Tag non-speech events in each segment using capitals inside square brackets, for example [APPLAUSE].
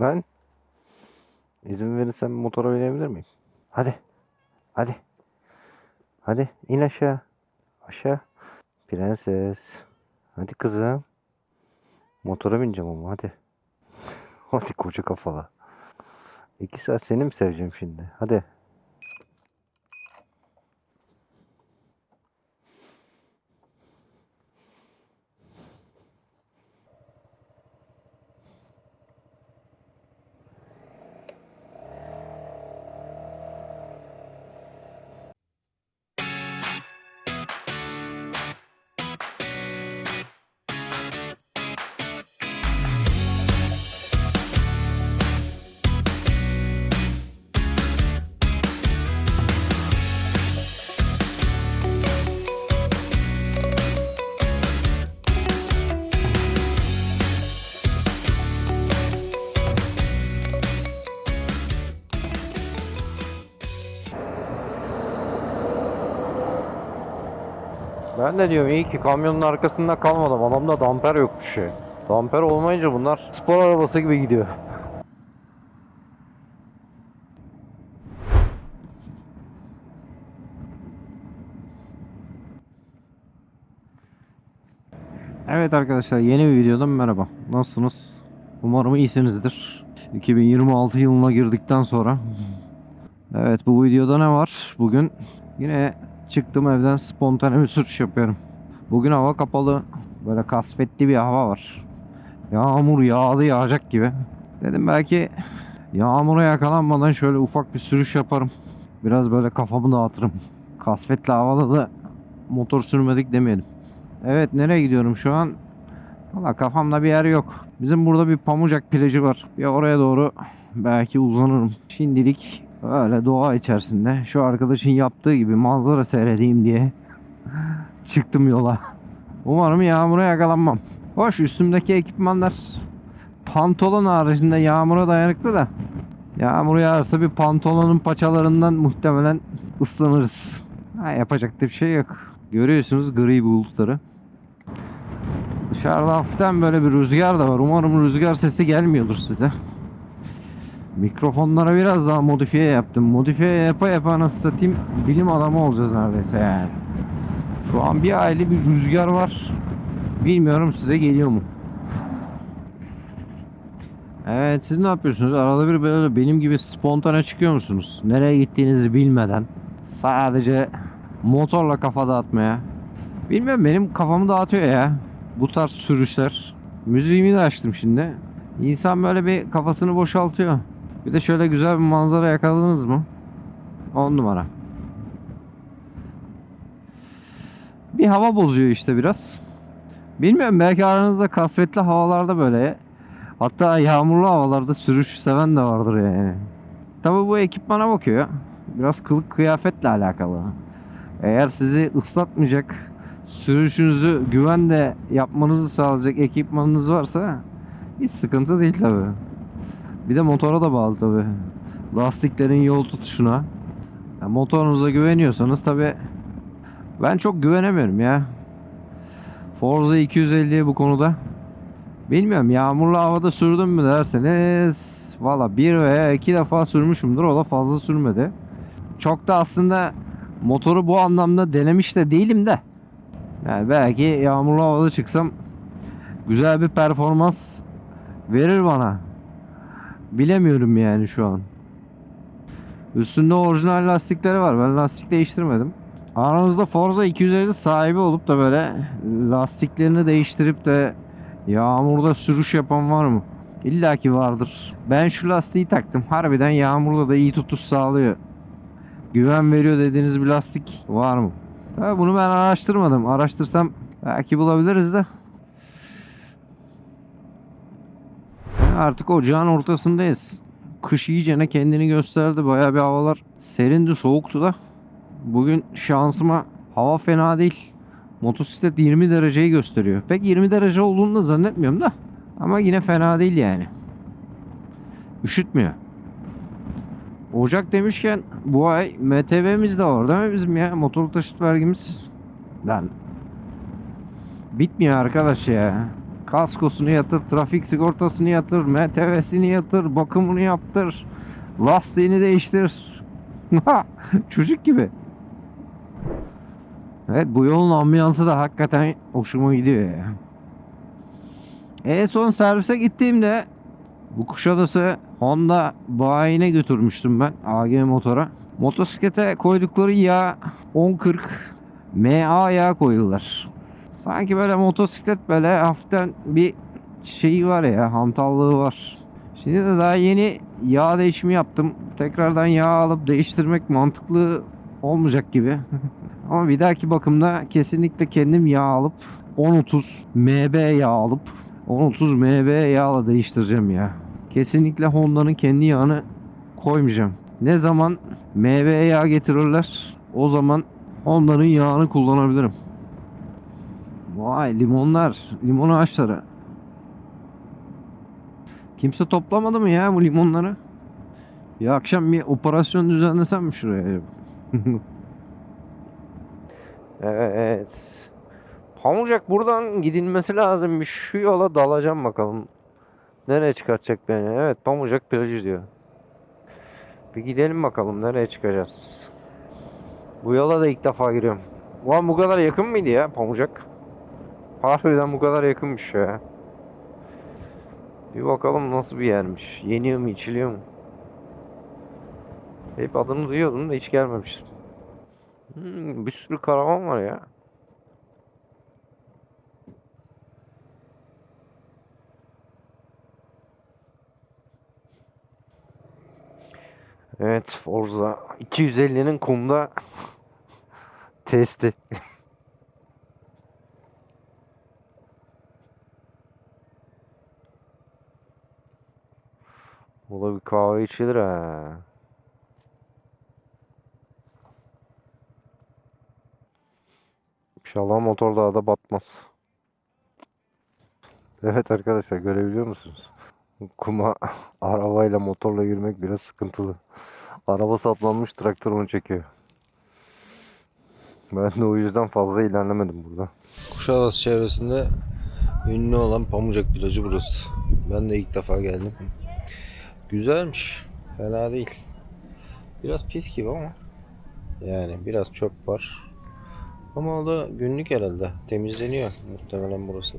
Lan. İzin verirsen motora binebilir miyim? Hadi. Hadi. Hadi in aşağı. Aşağı. Prenses. Hadi kızım. Motora bineceğim ama hadi. [LAUGHS] Hadi koca kafalı. İki saat seni mi seveceğim şimdi? Hadi. Ben de diyorum iyi ki kamyonun arkasında kalmadım. Adamda damper yokmuş ya. Damper olmayınca bunlar spor arabası gibi gidiyor. [LAUGHS] Evet arkadaşlar yeni bir videodan merhaba. Nasılsınız? Umarım iyisinizdir. 2026 yılına girdikten sonra. [LAUGHS] Evet bu videoda ne var? Bugün yine çıktım evden spontane bir sürüş yapıyorum. Bugün hava kapalı. Böyle kasvetli bir hava var. Yağmur yağdı yağacak gibi. Dedim belki yağmura yakalanmadan şöyle ufak bir sürüş yaparım. Biraz böyle kafamı dağıtırım. Kasvetli havada da motor sürmedik demeyelim. Evet nereye gidiyorum şu an? Valla kafamda bir yer yok. Bizim burada bir Pamucak plajı var. Bir oraya doğru belki uzanırım. Şimdilik öyle doğa içerisinde şu arkadaşın yaptığı gibi manzara seyredeyim diye çıktım yola. Umarım yağmura yakalanmam. Hoş üstümdeki ekipmanlar pantolon haricinde yağmura dayanıklı da yağmur yağarsa bir pantolonun paçalarından muhtemelen ıslanırız. Ha, yapacak da bir şey yok. Görüyorsunuz gri bulutları. Dışarıda hafiften böyle bir rüzgar da var. Umarım rüzgar sesi gelmiyordur size. Mikrofonlara biraz daha modifiye yaptım. Modifiye yapa yapa nasıl satayım bilim adamı olacağız neredeyse yani. Şu an bir aile bir rüzgar var. Bilmiyorum size geliyor mu? Evet siz ne yapıyorsunuz? Arada bir böyle benim gibi spontane çıkıyor musunuz? Nereye gittiğinizi bilmeden. Sadece motorla kafa dağıtmaya. Bilmiyorum benim kafamı dağıtıyor ya. Bu tarz sürüşler. Müziğimi de açtım şimdi. İnsan böyle bir kafasını boşaltıyor. Bir de şöyle güzel bir manzara yakaladınız mı? 10 numara. Bir hava bozuyor işte biraz. Bilmiyorum belki aranızda kasvetli havalarda böyle hatta yağmurlu havalarda sürüş seven de vardır yani. Tabi bu ekipmana bakıyor. Biraz kılık kıyafetle alakalı. Eğer sizi ıslatmayacak, sürüşünüzü güvenle yapmanızı sağlayacak ekipmanınız varsa hiç sıkıntı değil tabi. Bir de motora da bağlı tabi. Lastiklerin yol tutuşuna. Ya motorunuza güveniyorsanız tabi ben çok güvenemiyorum ya. Forza 250'ye bu konuda. Bilmiyorum yağmurlu havada sürdüm mü derseniz valla bir veya iki defa sürmüşümdür o da fazla sürmedi. Çok da aslında motoru bu anlamda denemiş de değilim de. Yani belki yağmurlu havada çıksam güzel bir performans verir bana. Bilemiyorum yani şu an. Üstünde orijinal lastikleri var. Ben lastik değiştirmedim. Aranızda Forza 250 sahibi olup da böyle lastiklerini değiştirip de yağmurda sürüş yapan var mı? İlla ki vardır. Ben şu lastiği taktım. Harbiden yağmurda da iyi tutuş sağlıyor. Güven veriyor dediğiniz bir lastik var mı? Tabii bunu ben araştırmadım. Araştırsam belki bulabiliriz de. Artık ocağın ortasındayız. Kış iyicene kendini gösterdi. Bayağı bir havalar serindi, soğuktu da. Bugün şansıma hava fena değil. Motosiklet 20 dereceyi gösteriyor. Pek 20 derece olduğunu da zannetmiyorum da. Ama yine fena değil yani. Üşütmüyor. Ocak demişken bu ay MTV'miz de var değil mi bizim ya? Motor taşıt vergimiz. Lan. Bitmiyor arkadaş ya. Kaskosunu yatır, trafik sigortasını yatır, MTV'sini yatır, bakımını yaptır, lastiğini değiştir. [LAUGHS] Çocuk gibi. Evet bu yolun ambiyansı da hakikaten hoşuma gidiyor ya. En son servise gittiğimde bu Kuşadası Honda bayine götürmüştüm ben AG motora. Motosiklete koydukları yağ 1040 MA yağ koydular. Sanki böyle motosiklet böyle hafiften bir şeyi var ya hantallığı var. Şimdi de daha yeni yağ değişimi yaptım. Tekrardan yağ alıp değiştirmek mantıklı olmayacak gibi. [LAUGHS] Ama bir dahaki bakımda kesinlikle kendim yağ alıp 1030 MB yağ alıp 1030 MB yağla değiştireceğim ya. Kesinlikle Honda'nın kendi yağını koymayacağım. Ne zaman MB yağ getirirler o zaman Honda'nın yağını kullanabilirim. Vay limonlar, limon ağaçları. Kimse toplamadı mı ya bu limonları? Bir akşam bir operasyon düzenlesem mi şuraya? [LAUGHS] evet. Pamucak buradan gidilmesi lazımmış. Şu yola dalacağım bakalım. Nereye çıkartacak beni? Evet Pamucak plajı diyor. Bir gidelim bakalım nereye çıkacağız. Bu yola da ilk defa giriyorum. Ulan bu kadar yakın mıydı ya Pamucak? Harbiden bu kadar yakınmış ya. Bir bakalım nasıl bir yermiş. Yeniyor mu içiliyor mu? Hep adını duyuyordum da hiç gelmemiştim. Hmm, bir sürü karavan var ya. Evet Forza 250'nin kumda [LAUGHS] testi. O da bir kahve içilir ha. İnşallah motor daha da batmaz. Evet arkadaşlar görebiliyor musunuz? Kuma [LAUGHS] arabayla motorla girmek biraz sıkıntılı. Araba saplanmış traktör onu çekiyor. Ben de o yüzden fazla ilerlemedim burada. Kuşadası çevresinde ünlü olan Pamucak plajı burası. Ben de ilk defa geldim. Güzelmiş. Fena değil. Biraz pis gibi ama. Yani biraz çöp var. Ama o da günlük herhalde. Temizleniyor muhtemelen burası.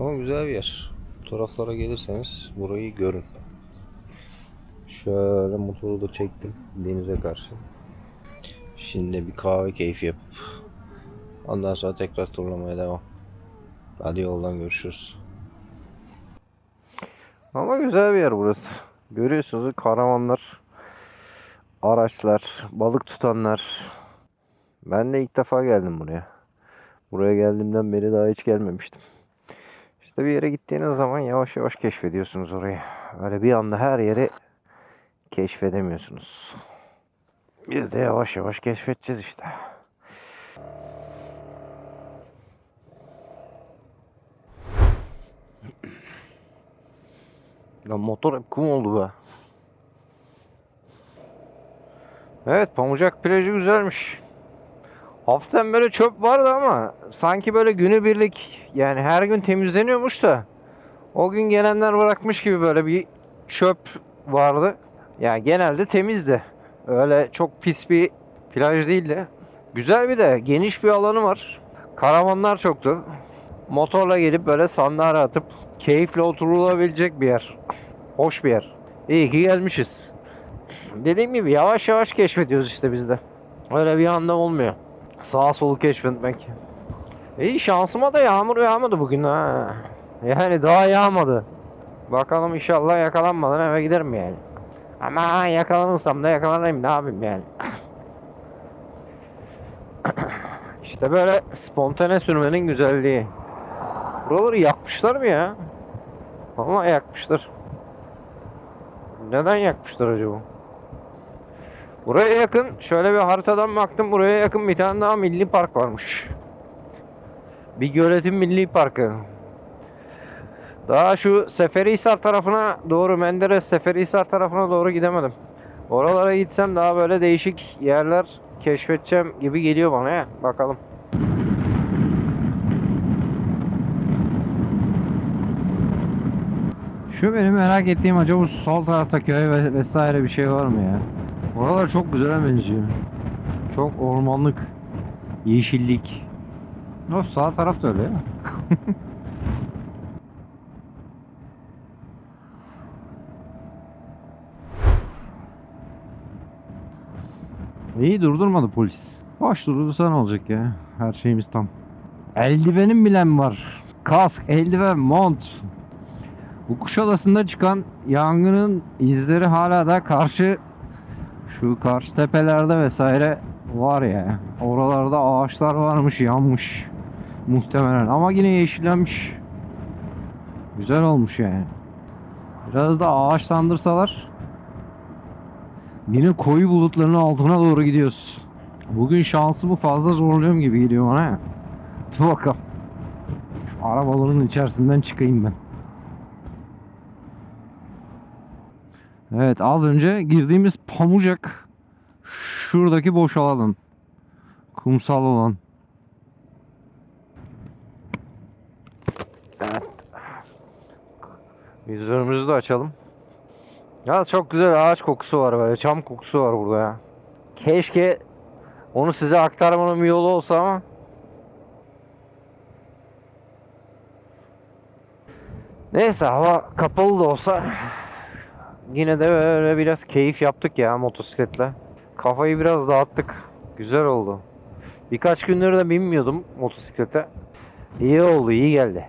Ama güzel bir yer. Bu gelirseniz burayı görün. Şöyle motoru da çektim denize karşı. Şimdi bir kahve keyfi yapıp ondan sonra tekrar turlamaya devam. Hadi yoldan görüşürüz. Ama güzel bir yer burası. Görüyorsunuz karavanlar, araçlar, balık tutanlar. Ben de ilk defa geldim buraya. Buraya geldiğimden beri daha hiç gelmemiştim. İşte bir yere gittiğiniz zaman yavaş yavaş keşfediyorsunuz orayı. Öyle bir anda her yeri keşfedemiyorsunuz. Biz de yavaş yavaş keşfedeceğiz işte. Lan motor hep kum oldu be. Evet Pamucak plajı güzelmiş. Hafiften böyle çöp vardı ama sanki böyle günübirlik yani her gün temizleniyormuş da o gün gelenler bırakmış gibi böyle bir çöp vardı. Yani genelde temizdi. Öyle çok pis bir plaj değildi. Güzel bir de geniş bir alanı var. Karavanlar çoktu. Motorla gelip böyle sandalye atıp keyifle oturulabilecek bir yer. Hoş bir yer. İyi ki gelmişiz. Dediğim gibi yavaş yavaş keşfediyoruz işte biz de. Öyle bir anda olmuyor. Sağa solu keşfetmek. İyi şansıma da yağmur yağmadı bugün ha. Yani daha yağmadı. Bakalım inşallah yakalanmadan eve giderim yani. Ama yakalanırsam da yakalanayım ne yapayım yani. [COUGHS] işte böyle spontane sürmenin güzelliği. Buraları yakmışlar mı ya? Vallahi yakmışlar. Neden yakmışlar acaba? Buraya yakın şöyle bir haritadan baktım buraya yakın bir tane daha milli park varmış. Bir göletin milli parkı. Daha şu Seferihisar tarafına doğru Menderes Seferihisar tarafına doğru gidemedim. Oralara gitsem daha böyle değişik yerler keşfedeceğim gibi geliyor bana ya. Bakalım. Şu benim merak ettiğim acaba bu sol tarafta köy ve vesaire bir şey var mı ya? Oralar çok güzel benziyor. Çok ormanlık, yeşillik. O sağ taraf da öyle ya. [LAUGHS] İyi durdurmadı polis. Boş durdursa ne olacak ya? Her şeyimiz tam. Eldivenim bilen var. Kask, eldiven, mont. Bu Kuşadası'nda çıkan yangının izleri hala da karşı şu karşı tepelerde vesaire var ya. Oralarda ağaçlar varmış yanmış. Muhtemelen ama yine yeşillenmiş. Güzel olmuş yani. Biraz da ağaçlandırsalar yine koyu bulutların altına doğru gidiyoruz. Bugün şansımı fazla zorluyorum gibi geliyor bana ya. Dur bakalım. Şu arabaların içerisinden çıkayım ben. Evet az önce girdiğimiz Pamucak şuradaki boş alan. Kumsal olan. Evet. Yüzlerimizi de açalım. Ya çok güzel ağaç kokusu var böyle. Çam kokusu var burada ya. Keşke onu size aktarmanın bir yolu olsa ama Neyse hava kapalı da olsa yine de böyle biraz keyif yaptık ya motosikletle. Kafayı biraz dağıttık. Güzel oldu. Birkaç gündür de binmiyordum motosiklete. İyi oldu, iyi geldi.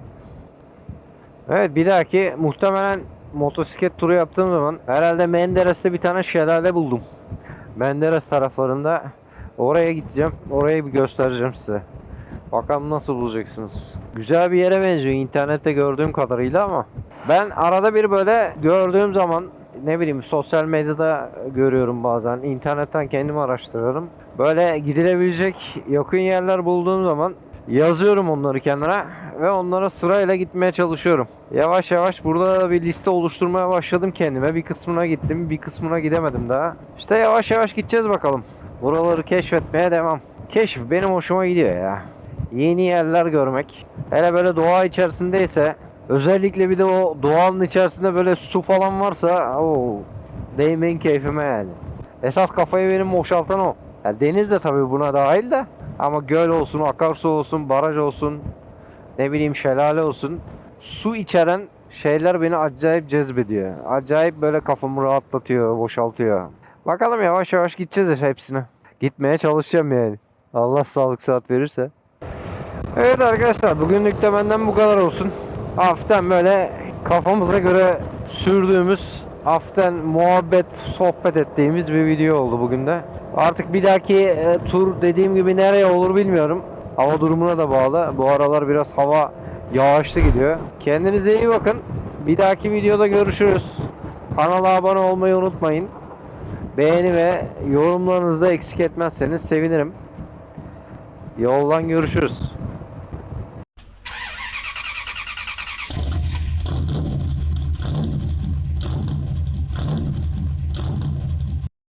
Evet bir dahaki muhtemelen motosiklet turu yaptığım zaman herhalde Menderes'te bir tane şelale buldum. Menderes taraflarında oraya gideceğim. Orayı bir göstereceğim size. Bakalım nasıl bulacaksınız. Güzel bir yere benziyor internette gördüğüm kadarıyla ama ben arada bir böyle gördüğüm zaman ne bileyim sosyal medyada görüyorum bazen. internetten kendim araştırıyorum. Böyle gidilebilecek yakın yerler bulduğum zaman yazıyorum onları kenara ve onlara sırayla gitmeye çalışıyorum. Yavaş yavaş burada da bir liste oluşturmaya başladım kendime. Bir kısmına gittim, bir kısmına gidemedim daha. İşte yavaş yavaş gideceğiz bakalım. Buraları keşfetmeye devam. Keşif benim hoşuma gidiyor ya. Yeni yerler görmek. Hele böyle doğa içerisindeyse özellikle bir de o doğanın içerisinde böyle su falan varsa o değmeyin keyfime yani. Esas kafayı benim boşaltan o. Ya deniz de tabii buna dahil de ama göl olsun, akarsu olsun, baraj olsun, ne bileyim şelale olsun. Su içeren şeyler beni acayip cezbediyor. Acayip böyle kafamı rahatlatıyor, boşaltıyor. Bakalım yavaş yavaş gideceğiz hepsine. Gitmeye çalışacağım yani. Allah sağlık saat verirse. Evet arkadaşlar bugünlük de benden bu kadar olsun. Hafiften böyle kafamıza göre sürdüğümüz hafiften muhabbet sohbet ettiğimiz bir video oldu bugün de. Artık bir dahaki e, tur dediğim gibi nereye olur bilmiyorum. Hava durumuna da bağlı. Bu aralar biraz hava yağışlı gidiyor. Kendinize iyi bakın. Bir dahaki videoda görüşürüz. Kanala abone olmayı unutmayın. Beğeni ve yorumlarınızı da eksik etmezseniz sevinirim. Yoldan görüşürüz.